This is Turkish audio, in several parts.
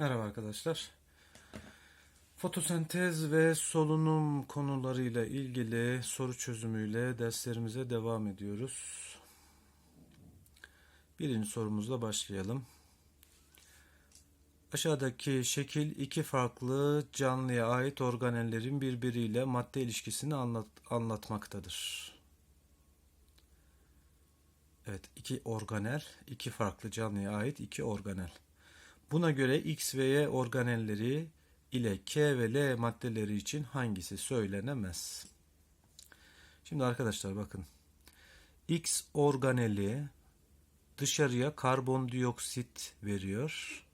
Merhaba arkadaşlar. Fotosentez ve solunum konularıyla ilgili soru çözümüyle derslerimize devam ediyoruz. Birinci sorumuzla başlayalım. Aşağıdaki şekil iki farklı canlıya ait organellerin birbiriyle madde ilişkisini anlat, anlatmaktadır. Evet, iki organel, iki farklı canlıya ait iki organel. Buna göre X ve Y organelleri ile K ve L maddeleri için hangisi söylenemez? Şimdi arkadaşlar bakın. X organeli dışarıya karbondioksit veriyor.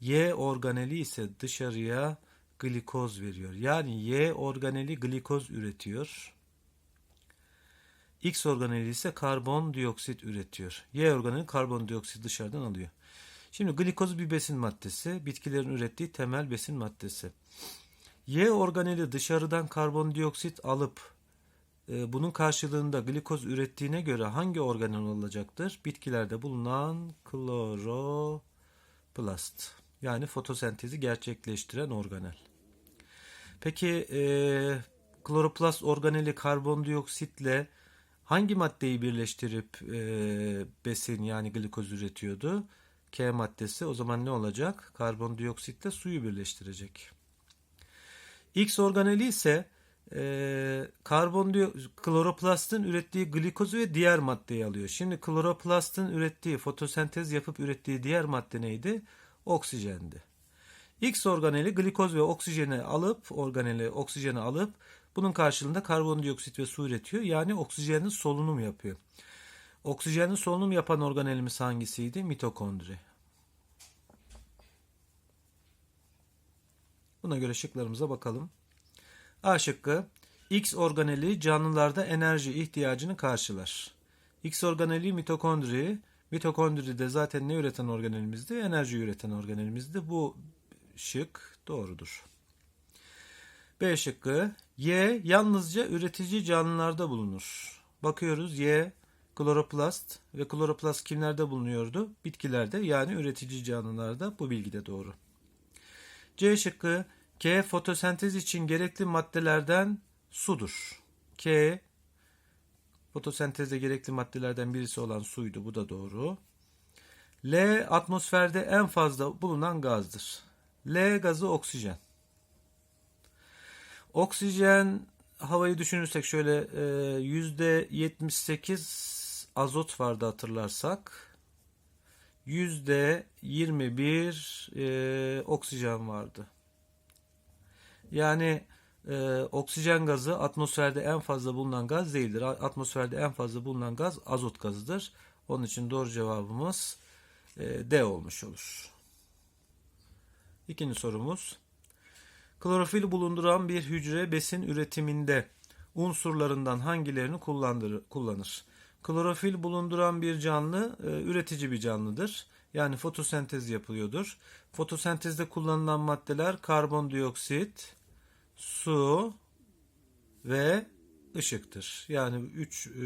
Y organeli ise dışarıya glikoz veriyor. Yani Y organeli glikoz üretiyor. X organeli ise karbondioksit üretiyor. Y organeli karbondioksit dışarıdan alıyor. Şimdi glikoz bir besin maddesi, bitkilerin ürettiği temel besin maddesi. Y organeli dışarıdan karbondioksit alıp e, bunun karşılığında glikoz ürettiğine göre hangi organel olacaktır? Bitkilerde bulunan kloroplast. Yani fotosentezi gerçekleştiren organel. Peki e, kloroplast organeli karbondioksitle hangi maddeyi birleştirip e, besin yani glikoz üretiyordu? K maddesi o zaman ne olacak? Karbondioksitle suyu birleştirecek. X organeli ise e, kloroplastın ürettiği glikozu ve diğer maddeyi alıyor. Şimdi kloroplastın ürettiği fotosentez yapıp ürettiği diğer madde neydi? Oksijendi. X organeli glikoz ve oksijeni alıp organeli oksijeni alıp bunun karşılığında karbondioksit ve su üretiyor. Yani oksijenin solunum yapıyor. Oksijenin solunum yapan organelimiz hangisiydi? Mitokondri. Buna göre şıklarımıza bakalım. A şıkkı X organeli canlılarda enerji ihtiyacını karşılar. X organeli mitokondri. Mitokondri de zaten ne üreten organelimizdi? Enerji üreten organelimizdi. Bu şık doğrudur. B şıkkı Y yalnızca üretici canlılarda bulunur. Bakıyoruz Y kloroplast ve kloroplast kimlerde bulunuyordu? Bitkilerde yani üretici canlılarda bu bilgi de doğru. C şıkkı K fotosentez için gerekli maddelerden sudur. K fotosentezde gerekli maddelerden birisi olan suydu. Bu da doğru. L atmosferde en fazla bulunan gazdır. L gazı oksijen. Oksijen havayı düşünürsek şöyle yüzde 78 azot vardı hatırlarsak. Yüzde 21 e, oksijen vardı. Yani e, oksijen gazı atmosferde en fazla bulunan gaz değildir. Atmosferde en fazla bulunan gaz azot gazıdır. Onun için doğru cevabımız e, D olmuş olur. İkinci sorumuz. Klorofil bulunduran bir hücre besin üretiminde unsurlarından hangilerini kullanır? Klorofil bulunduran bir canlı e, üretici bir canlıdır. Yani fotosentez yapılıyordur. Fotosentezde kullanılan maddeler karbondioksit, su ve ışıktır. Yani üç e,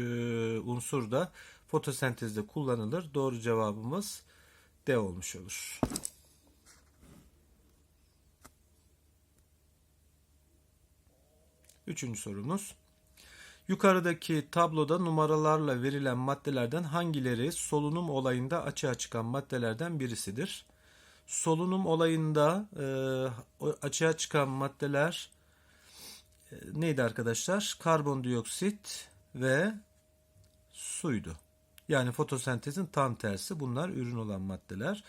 unsur da fotosentezde kullanılır. Doğru cevabımız D olmuş olur. Üçüncü sorumuz. Yukarıdaki tabloda numaralarla verilen maddelerden hangileri solunum olayında açığa çıkan maddelerden birisidir? Solunum olayında e, açığa çıkan maddeler e, neydi arkadaşlar? Karbondioksit ve suydu. Yani fotosentezin tam tersi bunlar ürün olan maddeler.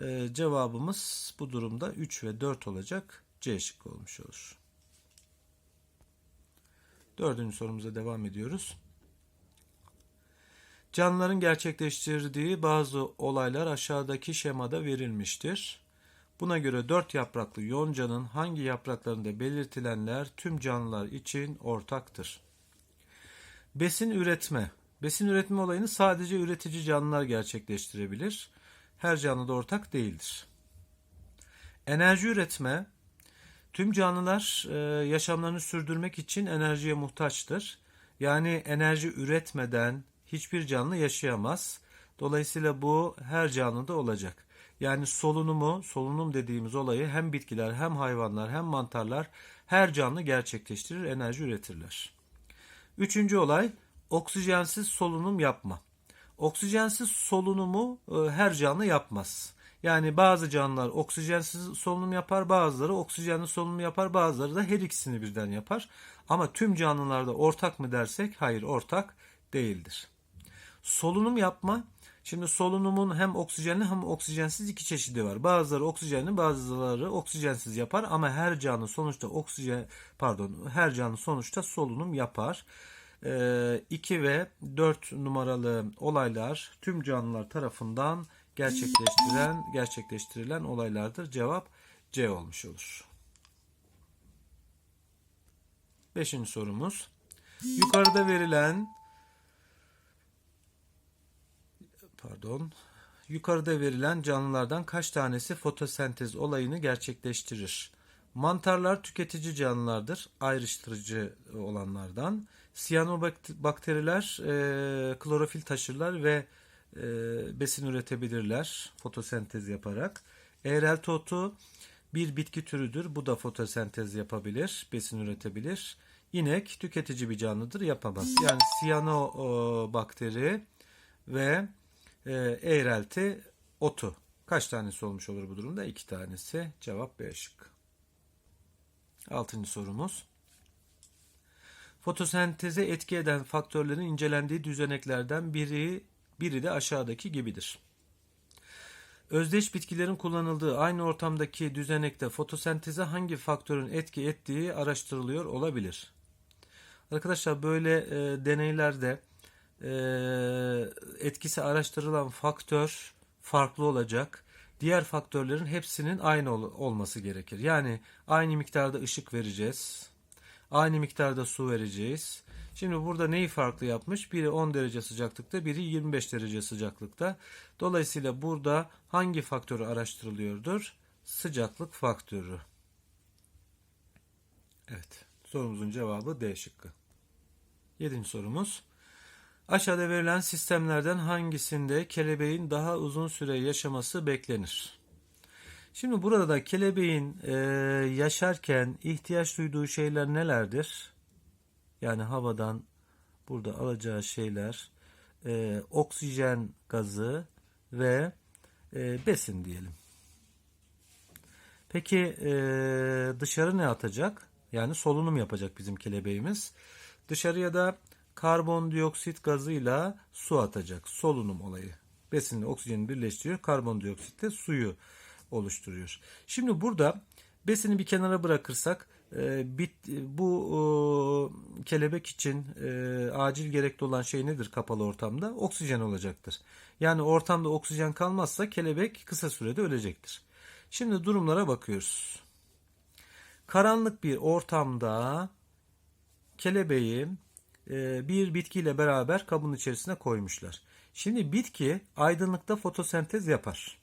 E, cevabımız bu durumda 3 ve 4 olacak. C şıkkı olmuş olur. Dördüncü sorumuza devam ediyoruz. Canlıların gerçekleştirdiği bazı olaylar aşağıdaki şemada verilmiştir. Buna göre dört yapraklı yoncanın hangi yapraklarında belirtilenler tüm canlılar için ortaktır? Besin üretme. Besin üretme olayını sadece üretici canlılar gerçekleştirebilir. Her canlıda ortak değildir. Enerji üretme Tüm canlılar e, yaşamlarını sürdürmek için enerjiye muhtaçtır. Yani enerji üretmeden hiçbir canlı yaşayamaz. Dolayısıyla bu her canlıda olacak. Yani solunumu, solunum dediğimiz olayı hem bitkiler hem hayvanlar hem mantarlar her canlı gerçekleştirir, enerji üretirler. Üçüncü olay oksijensiz solunum yapma. Oksijensiz solunumu e, her canlı yapmaz. Yani bazı canlılar oksijensiz solunum yapar, bazıları oksijenli solunum yapar, bazıları da her ikisini birden yapar. Ama tüm canlılarda ortak mı dersek hayır ortak değildir. Solunum yapma Şimdi solunumun hem oksijenli hem oksijensiz iki çeşidi var. Bazıları oksijenli, bazıları oksijensiz yapar ama her canlı sonuçta oksijen pardon, her canlı sonuçta solunum yapar. 2 ee, ve 4 numaralı olaylar tüm canlılar tarafından gerçekleştirilen gerçekleştirilen olaylardır. Cevap C olmuş olur. Beşinci sorumuz. Yukarıda verilen pardon yukarıda verilen canlılardan kaç tanesi fotosentez olayını gerçekleştirir? Mantarlar tüketici canlılardır, ayrıştırıcı olanlardan. Siyanobakteriler e, klorofil taşırlar ve e, besin üretebilirler fotosentez yaparak. Eğrelti otu bir bitki türüdür. Bu da fotosentez yapabilir, besin üretebilir. İnek tüketici bir canlıdır, yapamaz. Yani siyanobakteri ve e, eğrelti otu. Kaç tanesi olmuş olur bu durumda? İki tanesi. Cevap B şıkkı. Altıncı sorumuz. Fotosenteze etki eden faktörlerin incelendiği düzeneklerden biri biri de aşağıdaki gibidir. Özdeş bitkilerin kullanıldığı aynı ortamdaki düzenekte fotosenteze hangi faktörün etki ettiği araştırılıyor olabilir. Arkadaşlar böyle e, deneylerde e, etkisi araştırılan faktör farklı olacak. Diğer faktörlerin hepsinin aynı ol, olması gerekir. Yani aynı miktarda ışık vereceğiz. Aynı miktarda su vereceğiz. Şimdi burada neyi farklı yapmış? Biri 10 derece sıcaklıkta, biri 25 derece sıcaklıkta. Dolayısıyla burada hangi faktörü araştırılıyordur? Sıcaklık faktörü. Evet. Sorumuzun cevabı D şıkkı. Yedinci sorumuz. Aşağıda verilen sistemlerden hangisinde kelebeğin daha uzun süre yaşaması beklenir? Şimdi burada da kelebeğin e, yaşarken ihtiyaç duyduğu şeyler nelerdir? Yani havadan burada alacağı şeyler e, oksijen gazı ve e, besin diyelim. Peki e, dışarı ne atacak? Yani solunum yapacak bizim kelebeğimiz. Dışarıya da karbondioksit gazıyla su atacak. Solunum olayı. Besinle oksijeni birleştiriyor. Karbondioksit de suyu oluşturuyor. Şimdi burada besini bir kenara bırakırsak bit, bu kelebek için e, acil gerekli olan şey nedir kapalı ortamda? Oksijen olacaktır. Yani ortamda oksijen kalmazsa kelebek kısa sürede ölecektir. Şimdi durumlara bakıyoruz. Karanlık bir ortamda kelebeği e, bir bitkiyle beraber kabın içerisine koymuşlar. Şimdi bitki aydınlıkta fotosentez yapar.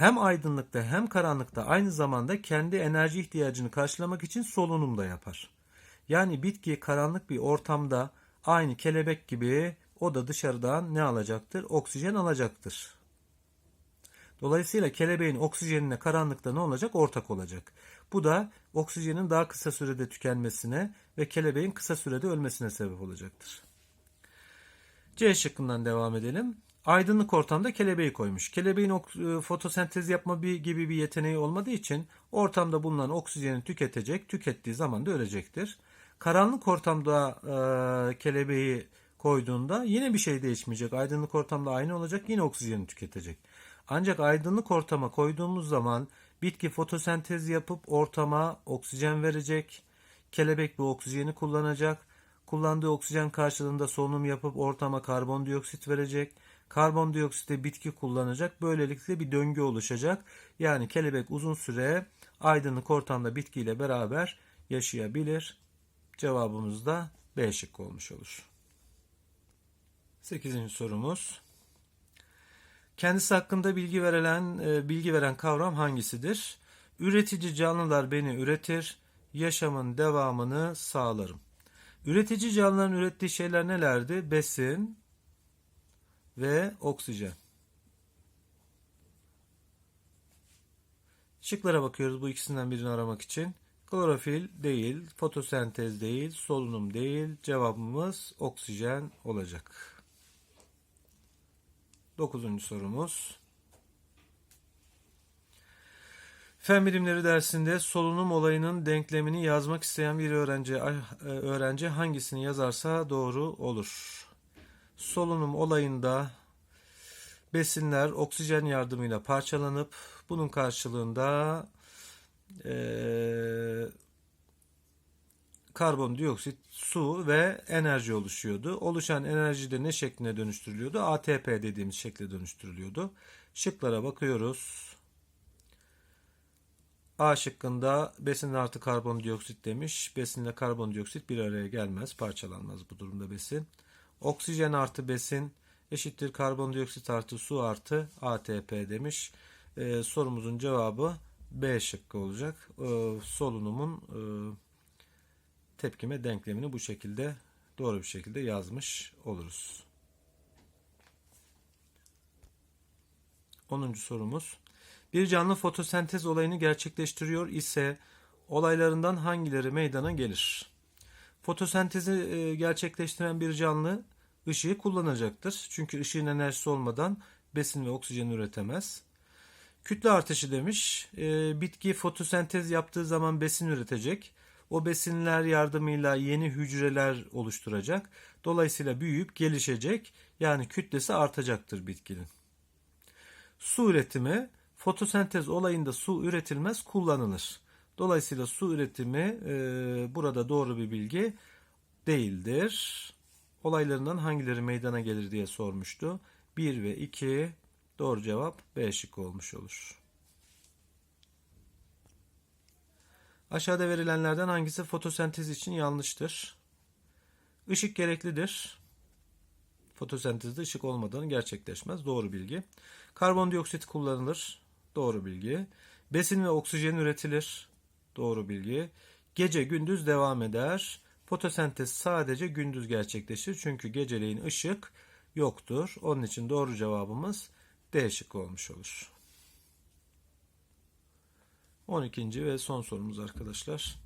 Hem aydınlıkta hem karanlıkta aynı zamanda kendi enerji ihtiyacını karşılamak için solunum da yapar. Yani bitki karanlık bir ortamda aynı kelebek gibi o da dışarıdan ne alacaktır? Oksijen alacaktır. Dolayısıyla kelebeğin oksijenine karanlıkta ne olacak? Ortak olacak. Bu da oksijenin daha kısa sürede tükenmesine ve kelebeğin kısa sürede ölmesine sebep olacaktır. C şıkkından devam edelim. Aydınlık ortamda kelebeği koymuş. Kelebeğin e, fotosentez yapma bir, gibi bir yeteneği olmadığı için ortamda bulunan oksijeni tüketecek, tükettiği zaman da ölecektir. Karanlık ortamda e, kelebeği koyduğunda yine bir şey değişmeyecek. Aydınlık ortamda aynı olacak, yine oksijeni tüketecek. Ancak aydınlık ortama koyduğumuz zaman bitki fotosentez yapıp ortama oksijen verecek. Kelebek bu oksijeni kullanacak. Kullandığı oksijen karşılığında solunum yapıp ortama karbondioksit verecek. Karbondioksiti bitki kullanacak. Böylelikle bir döngü oluşacak. Yani kelebek uzun süre aydınlık ortamda bitkiyle beraber yaşayabilir. Cevabımız da B şıkkı olmuş olur. 8. sorumuz. Kendisi hakkında bilgi verilen e, bilgi veren kavram hangisidir? Üretici canlılar beni üretir, yaşamın devamını sağlarım. Üretici canlıların ürettiği şeyler nelerdi? Besin ve oksijen. Şıklara bakıyoruz bu ikisinden birini aramak için. Klorofil değil, fotosentez değil, solunum değil. Cevabımız oksijen olacak. Dokuzuncu sorumuz. Fen bilimleri dersinde solunum olayının denklemini yazmak isteyen bir öğrenci e, öğrenci hangisini yazarsa doğru olur. Solunum olayında besinler oksijen yardımıyla parçalanıp bunun karşılığında eee karbondioksit, su ve enerji oluşuyordu. Oluşan enerji de ne şekline dönüştürülüyordu? ATP dediğimiz şekle dönüştürülüyordu. Şıklara bakıyoruz. A şıkkında besin artı karbondioksit demiş. Besinle karbondioksit bir araya gelmez, parçalanmaz bu durumda besin. Oksijen artı besin eşittir karbondioksit artı su artı ATP demiş. Ee, sorumuzun cevabı B şıkkı olacak. Ee, solunumun e, tepkime denklemini bu şekilde doğru bir şekilde yazmış oluruz. 10. sorumuz. Bir canlı fotosentez olayını gerçekleştiriyor ise olaylarından hangileri meydana gelir? Fotosentezi e, gerçekleştiren bir canlı ışığı kullanacaktır. Çünkü ışığın enerjisi olmadan besin ve oksijen üretemez. Kütle artışı demiş. E, bitki fotosentez yaptığı zaman besin üretecek. O besinler yardımıyla yeni hücreler oluşturacak. Dolayısıyla büyüyüp gelişecek. Yani kütlesi artacaktır bitkinin. Su üretimi fotosentez olayında su üretilmez kullanılır. Dolayısıyla su üretimi e, burada doğru bir bilgi değildir. Olaylarından hangileri meydana gelir diye sormuştu. 1 ve 2 doğru cevap B şıkkı olmuş olur. Aşağıda verilenlerden hangisi fotosentez için yanlıştır? Işık gereklidir. Fotosentezde ışık olmadan gerçekleşmez. Doğru bilgi. Karbondioksit kullanılır. Doğru bilgi. Besin ve oksijen üretilir. Doğru bilgi. Gece gündüz devam eder. Fotosentez sadece gündüz gerçekleşir. Çünkü geceleyin ışık yoktur. Onun için doğru cevabımız D şıkkı olmuş olur. 12. ve son sorumuz arkadaşlar.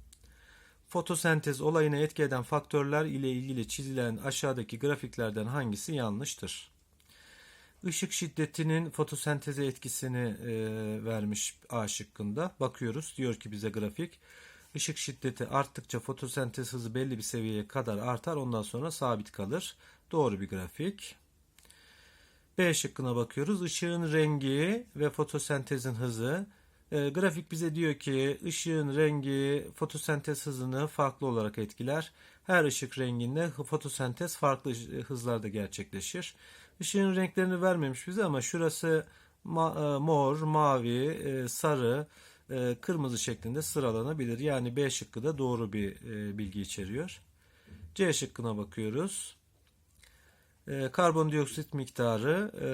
Fotosentez olayına etki eden faktörler ile ilgili çizilen aşağıdaki grafiklerden hangisi yanlıştır? Işık şiddetinin fotosenteze etkisini e, vermiş A şıkkında. Bakıyoruz diyor ki bize grafik. Işık şiddeti arttıkça fotosentez hızı belli bir seviyeye kadar artar ondan sonra sabit kalır. Doğru bir grafik. B şıkkına bakıyoruz. Işığın rengi ve fotosentezin hızı e, grafik bize diyor ki ışığın rengi fotosentez hızını farklı olarak etkiler. Her ışık renginde fotosentez farklı hızlarda gerçekleşir. Işığın renklerini vermemiş bize ama şurası ma- e, mor, mavi, e, sarı, e, kırmızı şeklinde sıralanabilir. Yani B şıkkı da doğru bir e, bilgi içeriyor. C şıkkına bakıyoruz. E, karbondioksit miktarı e,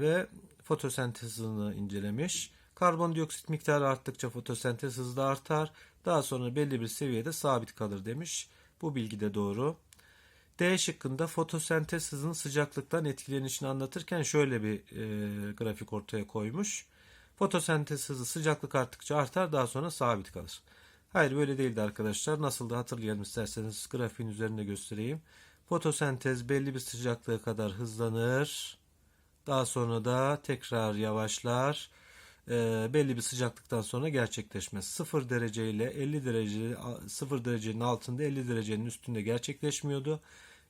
ve fotosentez hızını incelemiş. Karbondioksit miktarı arttıkça fotosentez hızı da artar. Daha sonra belli bir seviyede sabit kalır demiş. Bu bilgi de doğru. D şıkkında fotosentez hızının sıcaklıktan etkilenişini anlatırken şöyle bir e, grafik ortaya koymuş. Fotosentez hızı sıcaklık arttıkça artar daha sonra sabit kalır. Hayır böyle değildi arkadaşlar. Nasıl da hatırlayalım isterseniz grafiğin üzerinde göstereyim. Fotosentez belli bir sıcaklığa kadar hızlanır. Daha sonra da tekrar yavaşlar e, belli bir sıcaklıktan sonra gerçekleşmez. 0 derece ile 50 derece 0 derecenin altında 50 derecenin üstünde gerçekleşmiyordu.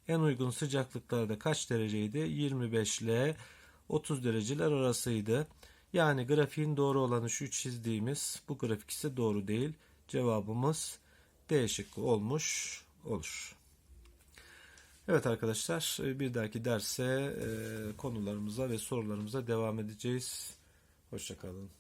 En uygun sıcaklıklarda kaç dereceydi? 25 ile 30 dereceler arasıydı. Yani grafiğin doğru olanı şu çizdiğimiz bu grafik ise doğru değil. Cevabımız D şıkkı olmuş olur. Evet arkadaşlar bir dahaki derse konularımıza ve sorularımıza devam edeceğiz. Hoşçakalın.